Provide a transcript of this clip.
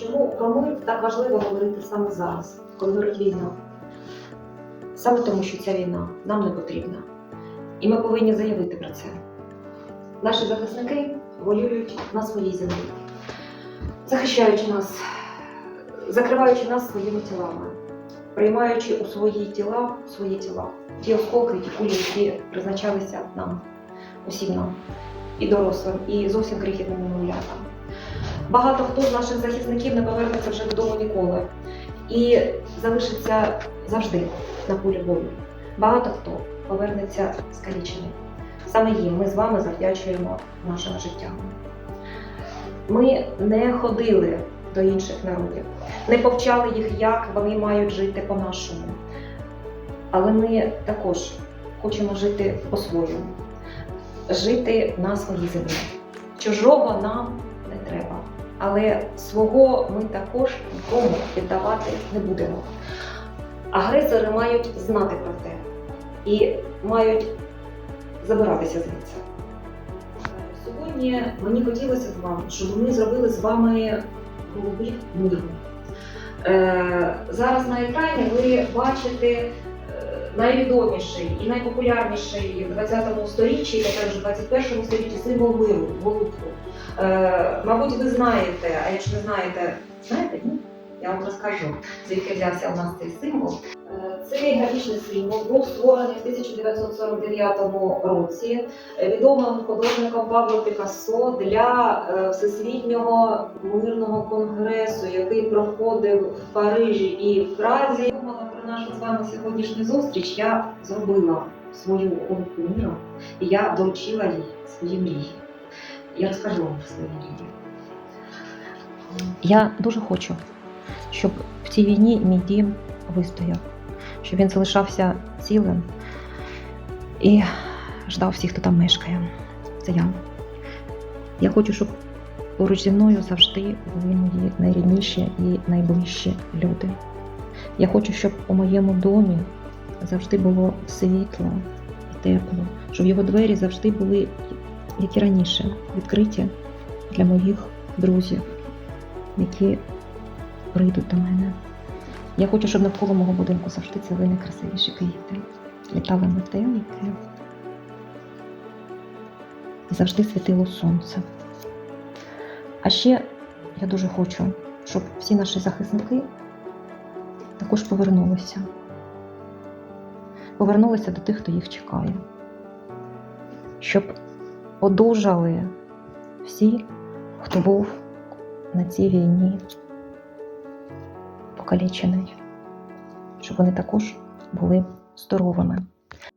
Чому про мир так важливо говорити саме зараз, коли горить війна? Саме тому, що ця війна нам не потрібна. І ми повинні заявити про це. Наші захисники воюють на своїй землі, захищаючи нас, закриваючи нас своїми тілами, приймаючи у свої тіла, свої тіла ті осколки, ті кулі, які призначалися нам, усім нам, і дорослим, і зовсім крихітним немовлятам. Багато хто з наших захисників не повернеться вже додому ніколи і залишиться завжди на полі бою. Багато хто повернеться скалічений. Саме їм ми з вами завдячуємо нашим життям. Ми не ходили до інших народів, не повчали їх, як вони мають жити по-нашому. Але ми також хочемо жити по-своєму, жити на своїй землі. Чужого нам але свого ми також нікому віддавати не будемо. Агресори мають знати про те і мають забиратися звідси. Сьогодні мені хотілося б вам, щоб ми зробили з вами голуби миру. Е, зараз на екрані ви бачите е, найвідоміший і найпопулярніший в 20-му сторіччі, тепер вже в 21-му сторіччі символ миру голубку. Е, мабуть, ви знаєте, а якщо не знаєте, знаєте, ні? Я вам розкажу, звідки взявся у нас цей символ. Е, Цей графічний символ був створений в 1949 році е, відомим художником Пабло Пікассо для Всесвітнього мирного конгресу, який проходив в Парижі і в Празі. Думала про нашу з вами сьогоднішню зустріч. Я зробила свою голубку миру і я доручила їй свої мрії. Я розкажу вам про свої мрії. Я дуже хочу, щоб в цій війні мій дім вистояв, щоб він залишався цілим і ждав всіх, хто там мешкає. Це я. Я хочу, щоб поруч зі мною завжди були мої найрідніші і найближчі люди. Я хочу, щоб у моєму домі завжди було світло і тепло, щоб його двері завжди були, як і раніше, відкриті для моїх друзів які прийдуть до мене. Я хочу, щоб навколо мого будинку завжди цвіли найкрасивіші квіти, літали метелики і завжди світило сонце. А ще я дуже хочу, щоб всі наші захисники також повернулися. Повернулися до тих, хто їх чекає. Щоб одужали всі, хто був на цій війні покалічений, щоб вони також були здоровими.